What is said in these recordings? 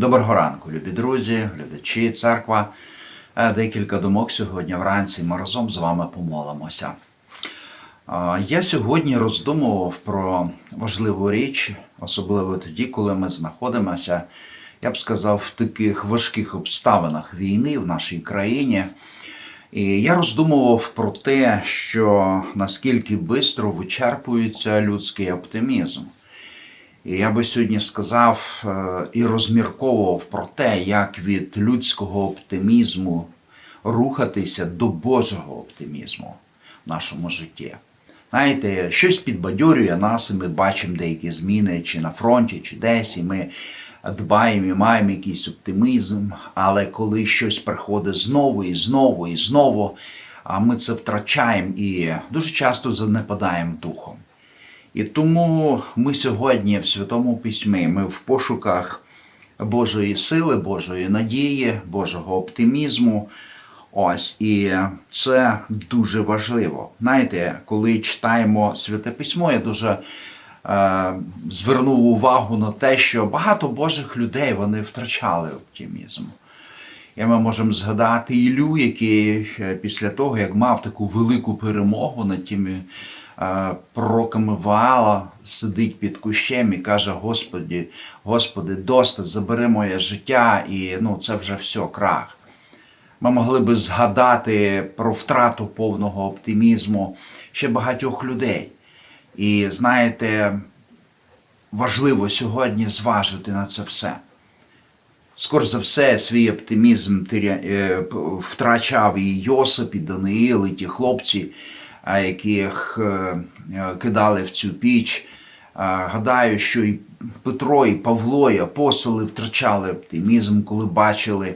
Доброго ранку, любі друзі, глядачі, церква. Е, Декілька думок сьогодні вранці. Ми разом з вами помолимося. Е, Я сьогодні роздумував про важливу річ, особливо тоді, коли ми знаходимося, я б сказав, в таких важких обставинах війни в нашій країні. І я роздумував про те, що наскільки швидко вичерпується людський оптимізм. І я би сьогодні сказав е, і розмірковував про те, як від людського оптимізму рухатися до Божого оптимізму в нашому житті. Знаєте, щось підбадьорює нас, і ми бачимо деякі зміни чи на фронті, чи десь, і ми дбаємо і маємо якийсь оптимізм, але коли щось приходить знову і знову і знову, а ми це втрачаємо і дуже часто занепадаємо духом. І тому ми сьогодні в Святому Письмі, ми в пошуках Божої сили, Божої надії, Божого оптимізму. Ось, і це дуже важливо. Знаєте, коли читаємо Святе Письмо, я дуже е, звернув увагу на те, що багато Божих людей вони втрачали оптимізм. І ми можемо згадати Ілю, який е, після того, як мав таку велику перемогу над тими е, пророками Ваала, сидить під кущем і каже: Господі, Господи, доста, забери моє життя, і ну, це вже все, крах. Ми могли би згадати про втрату повного оптимізму ще багатьох людей. І знаєте, важливо сьогодні зважити на це все. Скоріше за все, свій оптимізм е, втрачав і Йосип, і Даниїл, і ті хлопці, яких е, е, кидали в цю піч. Гадаю, що і Петро, і Павло, і апостоли втрачали оптимізм, коли бачили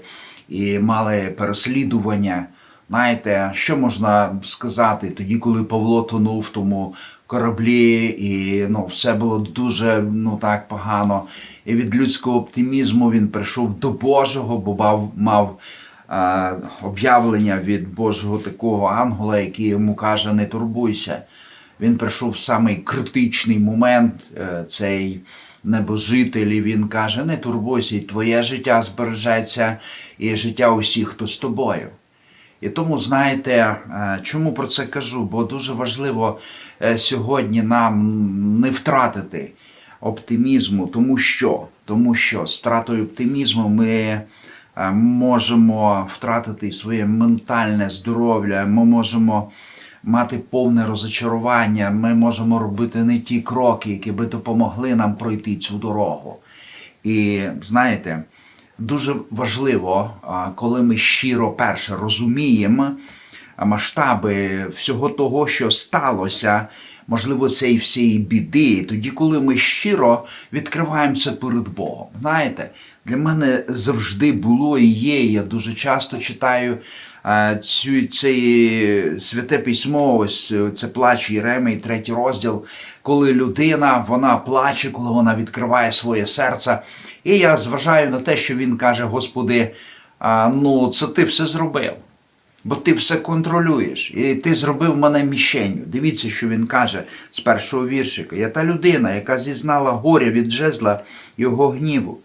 і мали переслідування. Знаєте, що можна сказати тоді, коли Павло тонув в тому кораблі, і ну, все було дуже ну, так погано. І від людського оптимізму він прийшов до Божого, бо мав, об'явлення від Божого такого ангела, який йому каже: не турбуйся. Він прийшов в самий критичний момент, е, цей небожитель, і він каже: не турбуйся, і твоє життя збережеться, і життя усіх, хто з тобою. І тому знаєте, е, чому про це кажу? Бо дуже важливо е, сьогодні нам не втратити оптимізму, тому що, тому що з втратою оптимізму ми е, можемо втратити своє ментальне здоров'я, ми можемо мати повне розочарування, ми можемо робити не ті кроки, які би допомогли нам пройти цю дорогу. І знаєте, дуже важливо, коли ми щиро перше розуміємо масштаби всього того, що сталося, можливо, цієї всієї біди, тоді, коли ми щиро відкриваємо це перед Богом. Знаєте, для мене завжди було і є. Я дуже часто читаю а, цю це святе письмо, ось е, це плач Єремей, третій розділ, коли людина вона плаче, коли вона відкриває своє серце. І я зважаю на те, що він каже: Господи, ну це ти все зробив. Бо ти все контролюєш, і ти зробив мене мішенню. Дивіться, що він каже з першого віршика. Я та людина, яка зізнала горя від жезла його гніву.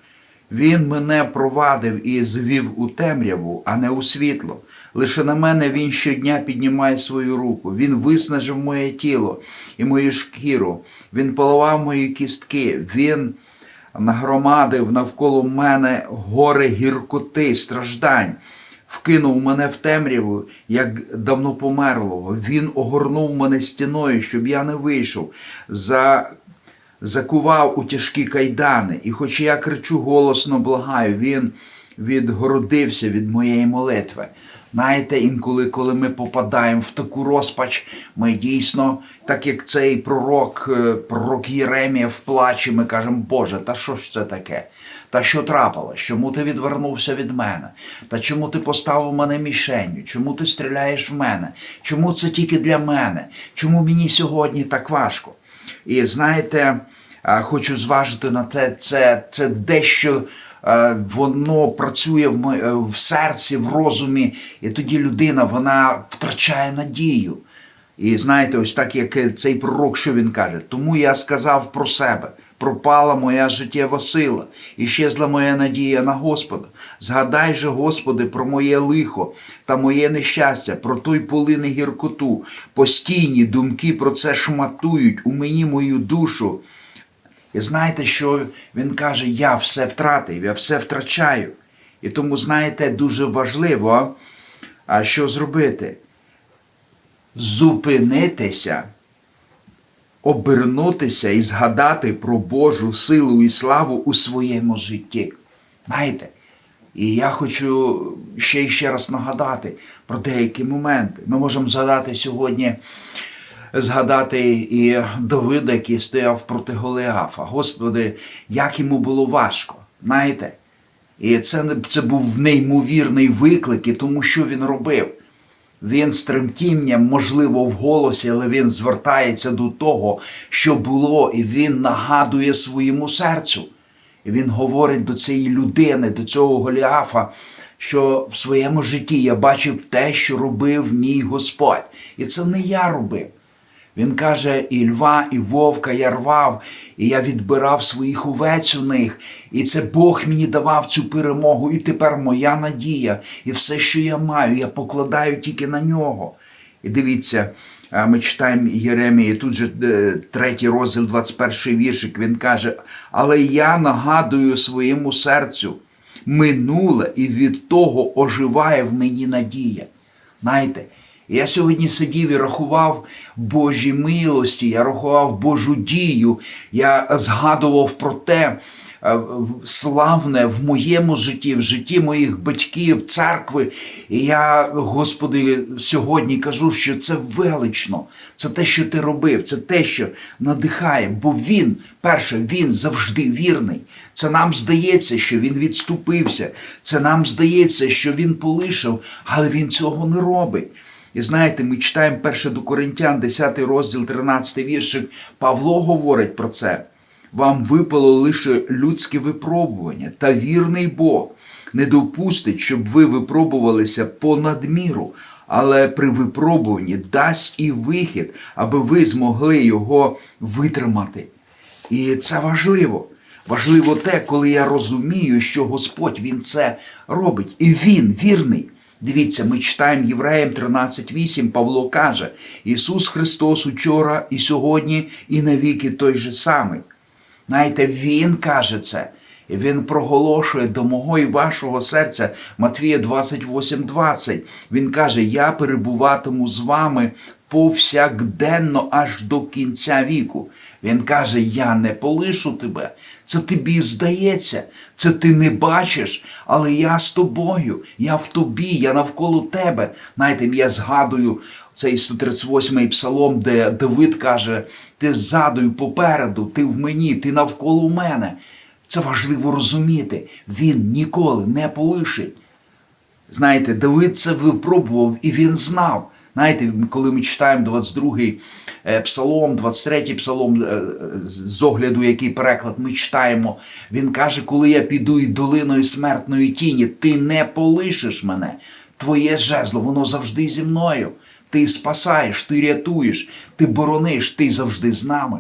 Він мене провадив і звів у темряву, а не у світло. Лише на мене він щодня піднімає свою руку. Він виснажив моє тіло і мою шкіру. Він поливав мої кістки. Він нагромадив навколо мене гори гіркоти, страждань. Вкинув мене в темряву, як давно померлого. Він огорнув мене стіною, щоб я не вийшов. За закував у тяжкі кайдани, і хоч я кричу голосно благаю, він відгородився від моєї молитви. Знаєте, інколи, коли ми попадаємо в таку розпач, ми дійсно, так як цей пророк, е, пророк Єремія в плачі, ми кажемо, Боже, та що ж це таке? Та що трапилось? Чому ти відвернувся від мене? Та чому ти поставив мене мішенню? Чому ти стріляєш в мене? Чому це тільки для мене? Чому мені сьогодні так важко? І знаєте, хочу зважити на те, це, це дещо воно працює в, е, в серці, в розумі, і тоді людина вона втрачає надію. І знаєте, ось так як цей пророк, що він каже, тому я сказав про себе. Пропала моя життєва сила, і щезла моя надія на Господа. Згадай же, Господи, про моє лихо та моє нещастя, про той полин і гіркоту. Постійні думки про це шматують у мені мою душу. І знаєте, що він каже: я все втратив, я все втрачаю. І тому, знаєте, дуже важливо, а що зробити? Зупинитися, обернутися і згадати про Божу силу і славу у своєму житті. Знаєте? І я хочу ще і ще раз нагадати про деякі моменти. Ми можемо згадати сьогодні, згадати і Давида, який стояв проти Голіафа. Господи, як йому було важко, знаєте? І це, це був неймовірний виклик, і тому що він робив. Він з тремтінням, можливо, в голосі, але він звертається до того, що було, і він нагадує своєму серцю. І він говорить до цієї людини, до цього Голіафа, що в своєму житті я бачив те, що робив мій Господь. І це не я робив. Він каже: і льва, і вовка я рвав, і я відбирав своїх овець у них. І це Бог мені давав цю перемогу, і тепер моя надія, і все, що я маю, я покладаю тільки на нього. І дивіться, ми читаємо Єремії, тут же е, третій розділ, 21 віршик, він каже: Але я нагадую своєму серцю минуле, і від того оживає в мені надія. Знаєте, я сьогодні сидів і рахував Божі милості, я рахував Божу дію, я згадував про те е, славне в моєму житті, в житті моїх батьків, церкви. І я, Господи, сьогодні кажу, що це велично, це те, що ти робив, це те, що надихає, бо він, перше, він завжди вірний. Це нам здається, що він відступився. Це нам здається, що він полишив, але він цього не робить. І знаєте, ми читаємо 1 до Коринтян, 10 розділ, 13 віршик. Павло говорить про це. Вам випало лише людське випробування, та вірний Бог не допустить, щоб ви випробувалися понад міру, але при випробуванні дасть і вихід, аби ви змогли його витримати. І це важливо. Важливо те, коли я розумію, що Господь Він це робить, і Він вірний. Дивіться, ми читаємо Євреям 13.8, Павло каже: Ісус Христос учора і сьогодні, і навіки той же самий. Знаєте, Він каже це. І він проголошує до мого і вашого серця Матвія 28.20. Він каже: Я перебуватиму з вами повсякденно аж до кінця віку. Він каже: Я не полишу тебе. Це тобі здається, це ти не бачиш, але я з тобою, я в тобі, я навколо тебе. Знаєте, я згадую цей 138-й псалом, де Давид каже: Ти ззаду і попереду, ти в мені, ти навколо мене. Це важливо розуміти. Він ніколи не полишить. Знаєте, Давид це випробував і він знав. Знаєте, коли ми читаємо 22-й е, псалом, 23-й псалом, е, з огляду, який переклад ми читаємо, він каже, коли я піду і долиною смертної тіні, ти не полишиш мене. Твоє жезло, воно завжди зі мною. Ти спасаєш, ти рятуєш, ти борониш, ти завжди з нами.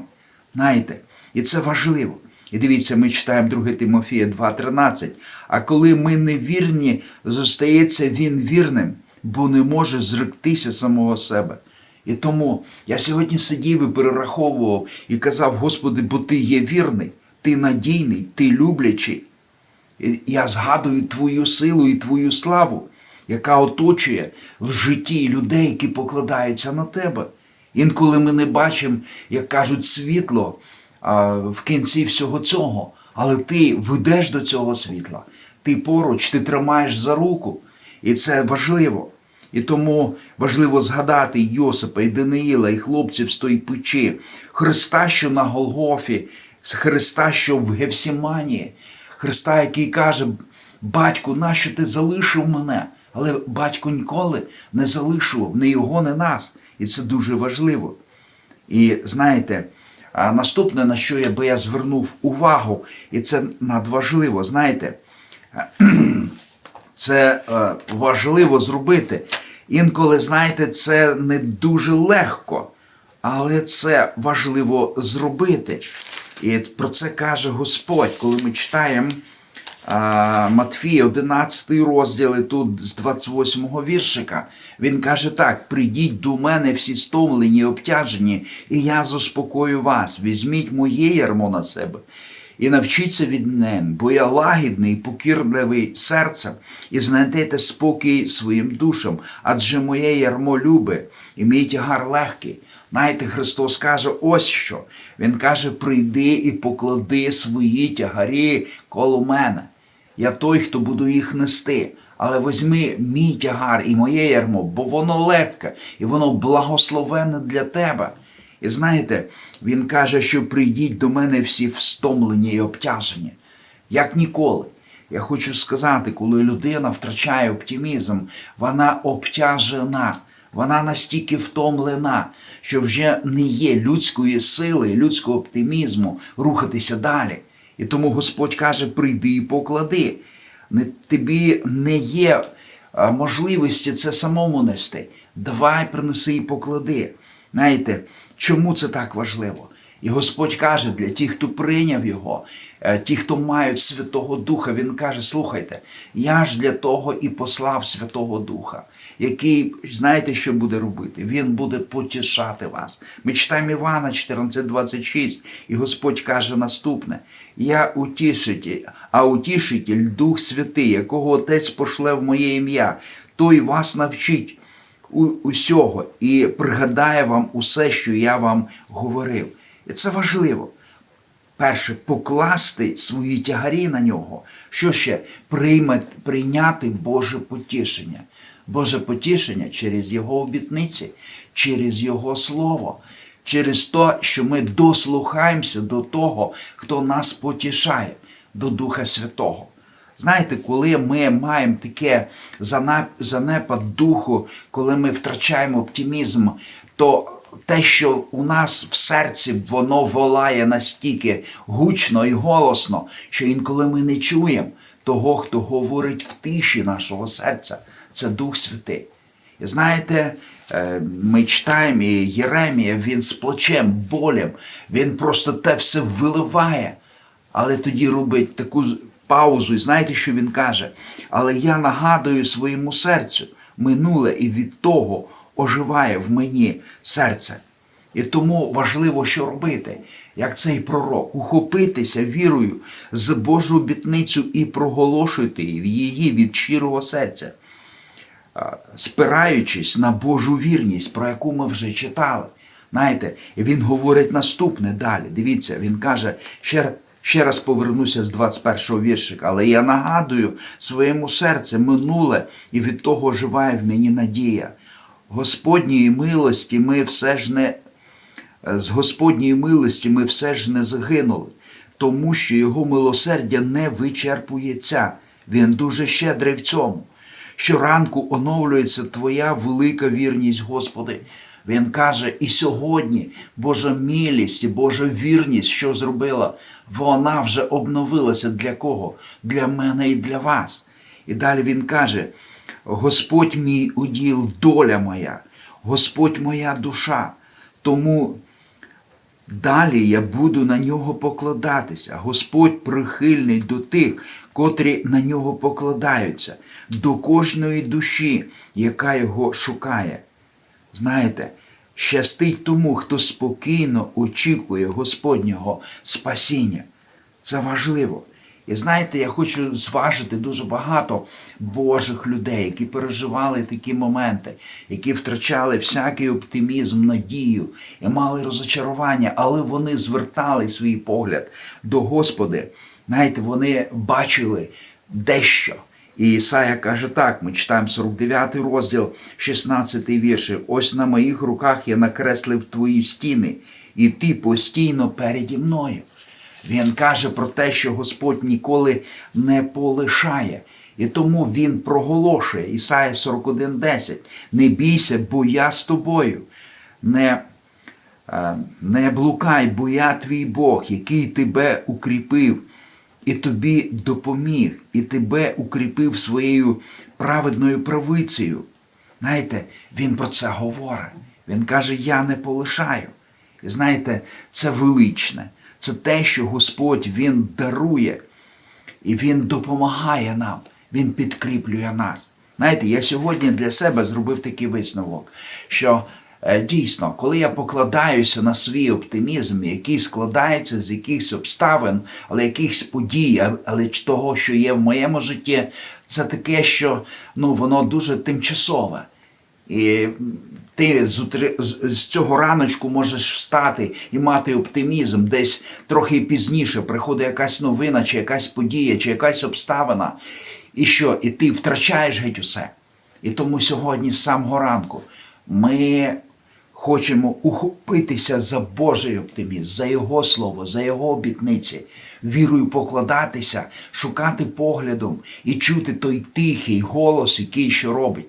Знаєте, і це важливо. І дивіться, ми читаємо 2 Тимофія 2,13. А коли ми невірні, зостається він вірним, бо не може зректися самого себе. І тому я сьогодні сидів і перераховував і казав: Господи, бо ти є вірний, ти надійний, ти люблячий. І Я згадую Твою силу і Твою славу, яка оточує в житті людей, які покладаються на тебе. Інколи ми не бачимо, як кажуть, світло а, в кінці всього цього, але ти ведеш до цього світла, ти поруч, ти тримаєш за руку, і це важливо. І тому важливо згадати Йосипа, і Даниїла, і хлопців з тої печі, Христа, що на Голгофі, Христа, що в Гевсіманії, Христа, який каже: Батьку, нащо ти залишив мене? Але батько ніколи не залишував ні його, ні нас. І це дуже важливо. І знаєте, наступне, на що я би я звернув увагу, і це надважливо, знаєте, це е, важливо зробити. Інколи, знаєте, це не дуже легко, але це важливо зробити. І про це каже Господь, коли ми читаємо а, Матфія, 11 розділ, і тут з 28 віршика. Він каже так: прийдіть до мене всі стомлені, обтяжені, і я заспокою вас. Візьміть моє ярмо на себе. І навчіться від мене, бо я лагідний, покірливий серцем, і знайдете спокій своїм душам, адже моє ярмо любе, і мій тягар легкий. Знаєте, Христос каже ось що. Він каже: прийди і поклади свої тягарі коло мене. Я той, хто буду їх нести. Але візьми мій тягар і моє ярмо, бо воно легке і воно благословенне для тебе. І знаєте, він каже, що прийдіть до мене всі встомлені і обтяжені, як ніколи. Я хочу сказати, коли людина втрачає оптимізм, вона обтяжена, вона настільки втомлена, що вже не є людської сили, людського оптимізму рухатися далі. І тому Господь каже: прийди і поклади. Тобі не є можливості це самому нести. Давай принеси і поклади. Знаєте, чому це так важливо? І Господь каже для тих, хто прийняв його, е, ті, хто мають Святого Духа, Він каже: слухайте, я ж для того і послав Святого Духа, який, знаєте, що буде робити? Він буде потішати вас. Ми читаємо Івана 14,26, і Господь каже наступне: Я утішитель, а утішитель Дух Святий, якого Отець пошле в моє ім'я, той вас навчить усього і пригадає вам усе, що я вам говорив. І це важливо. Перше, покласти свої тягарі на нього. Що ще? Прийме, прийняти Боже потішення. Боже потішення через Його обітниці, через Його Слово, через те, що ми дослухаємося до того, хто нас потішає, до Духа Святого. Знаєте, коли ми маємо таке занепад духу, коли ми втрачаємо оптимізм, то те, що у нас в серці воно волає настільки гучно і голосно, що інколи ми не чуємо того, хто говорить в тиші нашого серця, це Дух Святий. І знаєте, е, ми читаємо і Єремія, він з плачем, болем, він просто те все виливає. Але тоді робить таку паузу, і знаєте, що він каже? Але я нагадую своєму серцю минуле, і від того оживає в мені серце. І тому важливо, що робити, як цей пророк, ухопитися вірою з Божу обітницю і проголошувати її від щирого серця спираючись на Божу вірність, про яку ми вже читали. Знаєте, він говорить наступне далі. Дивіться, він каже, ще, ще раз повернуся з 21-го віршика, але я нагадую своєму серцю минуле, і від того живає в мені надія. Господньої милості ми все ж не з Господньої милості ми все ж не загинули, тому що Його милосердя не вичерпується. Він дуже щедрий в цьому. Щоранку оновлюється Твоя велика вірність, Господи. Він каже, і сьогодні Божа милість і Божа вірність, що зробила, вона вже обновилася для кого? Для мене і для вас. І далі він каже: Господь мій уділ, доля моя, Господь моя душа. Тому Далі я буду на нього покладатися. Господь прихильний до тих, котрі на нього покладаються, до кожної душі, яка його шукає. Знаєте, щастить тому, хто спокійно очікує Господнього спасіння. Це важливо. І знаєте, я хочу зважити дуже багато Божих людей, які переживали такі моменти, які втрачали всякий оптимізм, надію і мали розочарування, але вони звертали свій погляд до Господи. Знаєте, вони бачили дещо. І Ісая каже так: ми читаємо 49 розділ, 16 вірш. Ось на моїх руках я накреслив твої стіни, і ти постійно переді мною. Він каже про те, що Господь ніколи не полишає. І тому він проголошує Ісая 41.10. Не бійся, бо я з тобою. Не, е, не блукай, бо я твій Бог, який тебе укріпив і тобі допоміг, і тебе укріпив своєю праведною правицею. Знаєте, він про це говорить. Він каже: Я не полишаю. І знаєте, це величне, Це те, що Господь Він дарує. І Він допомагає нам, Він підкріплює нас. Знаєте, я сьогодні для себе зробив такий висновок, що дійсно, коли я покладаюся на свій оптимізм, який складається з якихось обставин, але якихось подій, але того, що є в моєму житті, це таке, що ну, воно дуже тимчасове. І ти з цього раночку можеш встати і мати оптимізм. Десь трохи пізніше приходить якась новина, чи якась подія, чи якась обставина. І що? І ти втрачаєш геть усе. І тому сьогодні, з самого ранку, ми хочемо ухопитися за Божий оптимізм, за Його слово, за Його обітниці, вірою покладатися, шукати поглядом і чути той тихий голос, який що робить.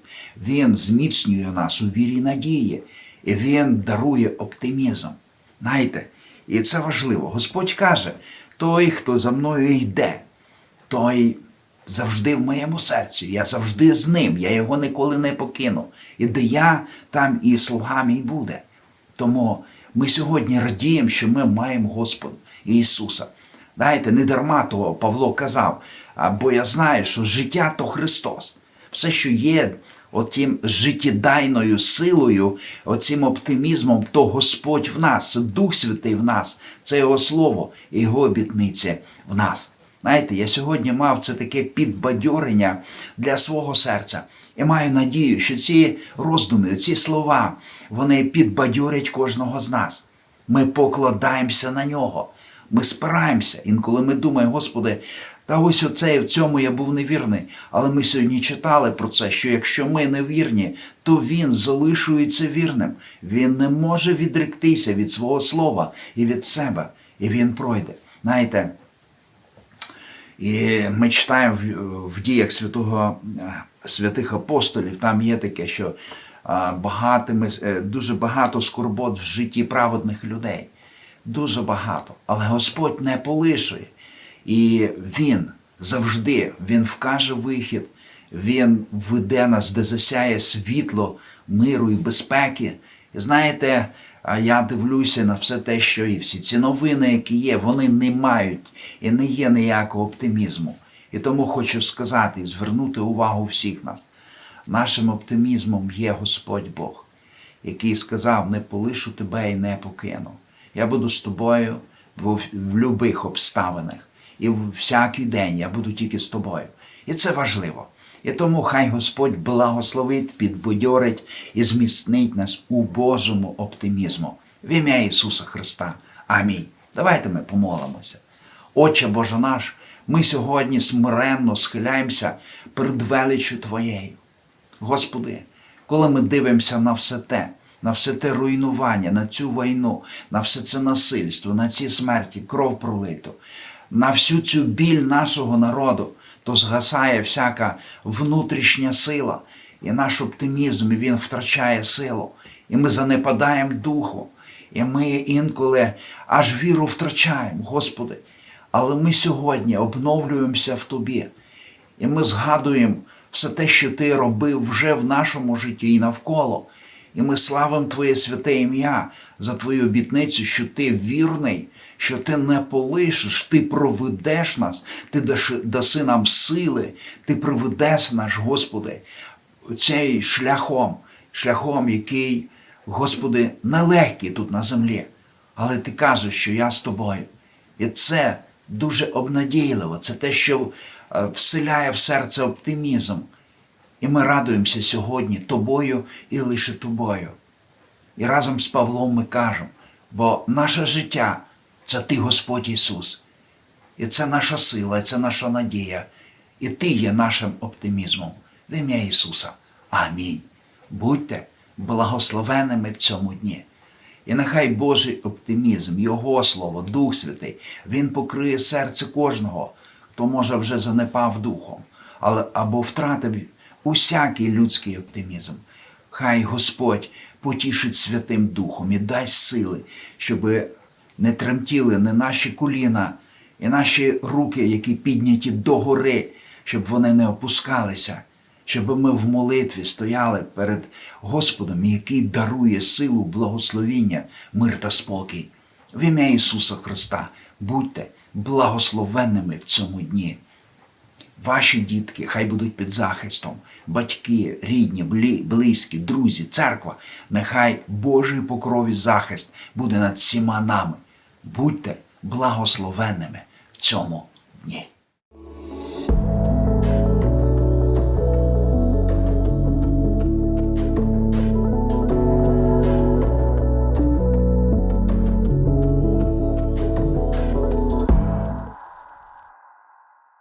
Він зміцнює нас у вірі надії, і Він дарує оптимізм. Знаєте, і це важливо. Господь каже: той, хто за мною йде, той завжди в моєму серці. Я завжди з ним, я його ніколи не покину. І де я, там і слуга мій буде. Тому ми сьогодні радіємо, що ми маємо Господа Ісуса. Знаєте, не дарма того Павло казав, бо я знаю, що життя то Христос. Все, що є отім життєдайною силою, оцим оптимізмом, то Господь в нас, Дух Святий в нас, це Його Слово Його обітниці в нас. Знаєте, я сьогодні мав це таке підбадьорення для свого серця. І маю надію, що ці роздуми, ці слова, вони підбадьорять кожного з нас. Ми покладаємося на нього, ми спираємося. Інколи ми думаємо, Господи, та ось оце в цьому я був невірний. Але ми сьогодні читали про це, що якщо ми невірні, то Він залишується вірним. Він не може відректися від свого слова і від себе, і він пройде. Знаєте, і ми читаємо в, діях святого, е, святих апостолів, там є таке, що е, багатими, е, дуже багато скорбот в житті праведних людей. Дуже багато. Але Господь не полишує. І Він завжди Він вкаже вихід, Він веде нас, де засяє світло миру і безпеки. І знаєте, я дивлюся на все те, що і всі ці новини, які є, вони не мають і не є ніякого оптимізму. І тому хочу сказати і звернути увагу всіх нас. Нашим оптимізмом є Господь Бог, який сказав: не полишу тебе і не покину. Я буду з тобою в, в будь-яких обставинах. І в всякий день я буду тільки з тобою. І це важливо. І тому хай Господь благословить, підбадьорить і зміцнить нас у Божому оптимізму. В ім'я Ісуса Христа. Амінь. Давайте ми помолимося. Отче Боже наш, ми сьогодні смиренно схиляємося перед величчю Твоєю. Господи, коли ми дивимося на все те, на все те руйнування, на цю війну, на все це насильство, на ці смерті, кров пролиту, на всю цю біль нашого народу, то згасає всяка внутрішня сила, і наш оптимізм він втрачає силу, і ми занепадаємо духу, і ми інколи аж віру втрачаємо, Господи. Але ми сьогодні обновлюємося в Тобі. І ми згадуємо все те, що ти робив вже в нашому житті і навколо. І ми славимо Твоє святе ім'я за Твою обітницю, що ти вірний, що ти не полишиш, ти проведеш нас, ти даси нам сили, ти приведеш наш, Господи, цей шляхом, шляхом, який, Господи, нелегкий тут на землі. Але ти кажеш, що я з тобою. І це дуже обнадійливо. Це те, що е, вселяє в серце оптимізм. І ми радуємося сьогодні тобою і лише тобою. І разом з Павлом ми кажемо, бо наше життя це ти, Господь Ісус. І це наша сила, і це наша надія. І Ти є нашим оптимізмом. В ім'я Ісуса. Амінь. Будьте благословеними в цьому дні. І нехай Божий оптимізм, Його Слово, Дух Святий, Він покриє серце кожного, хто може вже занепав духом, але або втратив усякий людський оптимізм. Хай Господь потішить Святим Духом і дасть сили, щоб не тремтіли не наші коліна і наші руки, які підняті догори, щоб вони не опускалися, щоб ми в молитві стояли перед Господом, який дарує силу, благословіння, мир та спокій. В ім'я Ісуса Христа будьте благословенними в цьому дні. Ваші дітки хай будуть під захистом, батьки, рідні, близькі, друзі, церква. Нехай Божий покрові захист буде над всіма нами. Будьте благословенними в цьому дні.